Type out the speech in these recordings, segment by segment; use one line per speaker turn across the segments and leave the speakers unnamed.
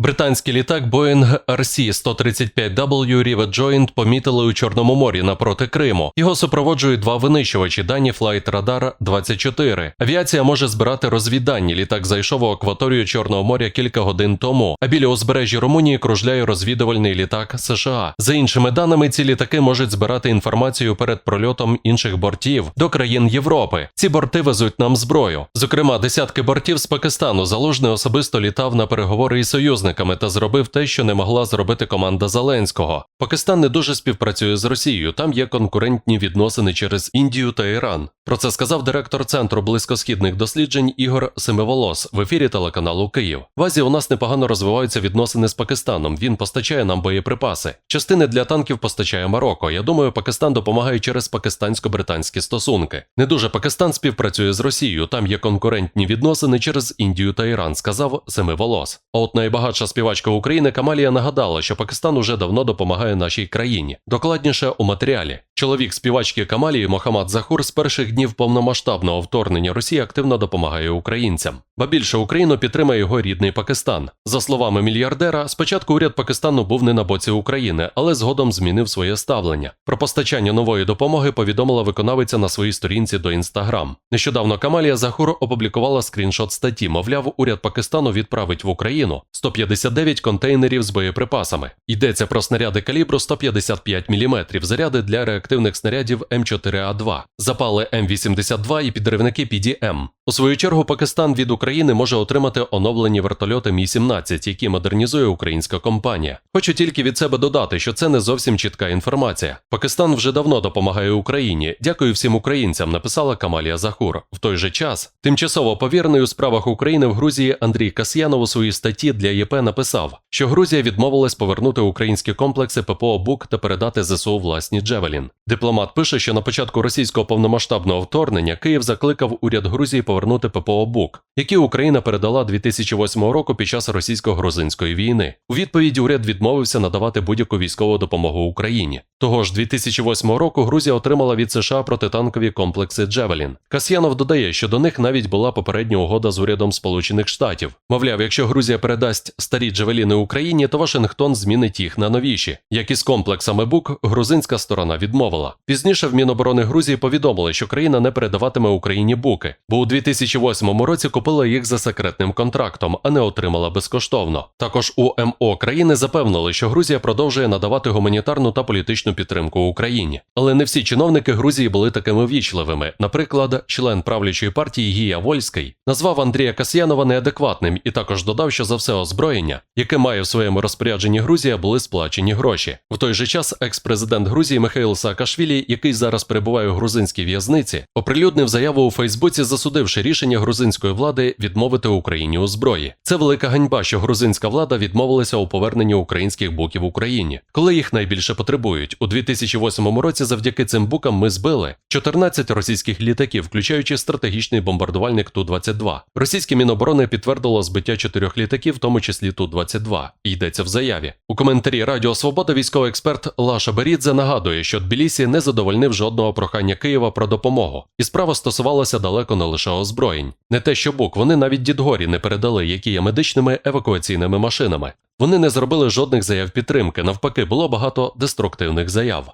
Британський літак Boeing RC-135W Rivet Joint помітили у Чорному морі напроти Криму. Його супроводжують два винищувачі дані Flight Radar 24. Авіація може збирати розвіддані. Літак зайшов у акваторію Чорного моря кілька годин тому. А біля узбережжя Румунії кружляє розвідувальний літак США. За іншими даними, ці літаки можуть збирати інформацію перед прольотом інших бортів до країн Європи. Ці борти везуть нам зброю. Зокрема, десятки бортів з Пакистану залужний особисто літав на переговори із союзниками та зробив те, що не могла зробити команда Зеленського. Пакистан не дуже співпрацює з Росією. Там є конкурентні відносини через Індію та Іран. Про це сказав директор центру близькосхідних досліджень Ігор Семиволос в ефірі телеканалу Київ. В Азії у нас непогано розвиваються відносини з Пакистаном. Він постачає нам боєприпаси. Частини для танків постачає Марокко. Я думаю, Пакистан допомагає через пакистансько-британські стосунки. Не дуже Пакистан співпрацює з Росією. Там є конкурентні відносини через Індію та Іран, сказав Семиволос. А от найбагатша співачка України Камалія нагадала, що Пакистан уже давно допомагає нашій країні. Докладніше у матеріалі. Чоловік співачки Камалії Мохаммад Захур з перших днів повномасштабного вторгнення Росії активно допомагає українцям. Ба більше Україну підтримає його рідний Пакистан. За словами мільярдера, спочатку уряд Пакистану був не на боці України, але згодом змінив своє ставлення. Про постачання нової допомоги повідомила виконавиця на своїй сторінці до Інстаграм. Нещодавно Камалія Захур опублікувала скріншот статті. Мовляв, уряд Пакистану відправить в Україну 159 контейнерів з боєприпасами. Йдеться про снаряди калібру 155 мм, заряди для реактивних снарядів М4А2, запали М82 і підривники PDM. У свою чергу Пакистан від України може отримати оновлені вертольоти Мі-17, які модернізує українська компанія. Хочу тільки від себе додати, що це не зовсім чітка інформація. Пакистан вже давно допомагає Україні. Дякую всім українцям, написала Камалія Захур. В той же час тимчасово повірений у справах України в Грузії Андрій Касьянов у своїй статті для ЄП написав, що Грузія відмовилась повернути українські комплекси ППО БУК та передати ЗСУ власні Джевелін. Дипломат пише, що на початку російського повномасштабного вторгнення Київ закликав уряд Грузії повернути ППО БУК, які Україна передала 2008 року під час російсько-грузинської війни. У відповіді уряд відмовився надавати будь-яку військову допомогу Україні. Того ж 2008 року Грузія отримала від США протитанкові комплекси Джевелін. Касьянов додає, що до них навіть була попередня угода з урядом Сполучених Штатів. Мовляв, якщо Грузія передасть старі Джевеліни Україні, то Вашингтон змінить їх на новіші. Як і з комплексами БУК, грузинська сторона відмовила. Пізніше в Міноборони Грузії повідомили, що країна не передаватиме Україні буки, бо у 2008 році купила їх за секретним контрактом, а не отримала безкоштовно. Також у МО країни запевнили, що Грузія продовжує надавати гуманітарну та політичну підтримку Україні. Але не всі чиновники Грузії були такими вічливими. Наприклад, член правлячої партії Гія Вольський назвав Андрія Касьянова неадекватним і також додав, що за все озброєння, яке має в своєму розпорядженні Грузія, були сплачені гроші. В той же час екс-президент Грузії Михаїл Саакашвілі, який зараз перебуває у грузинській в'язниці, оприлюднив заяву у Фейсбуці, засудивши рішення грузинської влади відмовити Україні у зброї. Це велика ганьба, що грузинська влада відмовилася у поверненні українських буків Україні, коли їх найбільше потребують. У 2008 році завдяки цим букам ми збили 14 російських літаків, включаючи стратегічний бомбардувальник Ту-22. Російське міноборони підтвердило збиття чотирьох літаків, в тому числі Ту-22. Йдеться в заяві. У коментарі Радіо Свобода військовий експерт Лаша Берідзе нагадує, що Тбілісі не задовольнив жодного прохання Києва про допомогу, і справа стосувалася далеко не лише озброєнь. Не те, що бук, вони навіть Дідгорі не передали, які є медичними евакуаційними машинами. Вони не зробили жодних заяв підтримки, навпаки, було багато деструктивних заяв.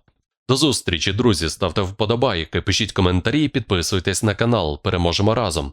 До зустрічі, друзі, ставте вподобайки, пишіть коментарі, і підписуйтесь на канал. Переможемо разом.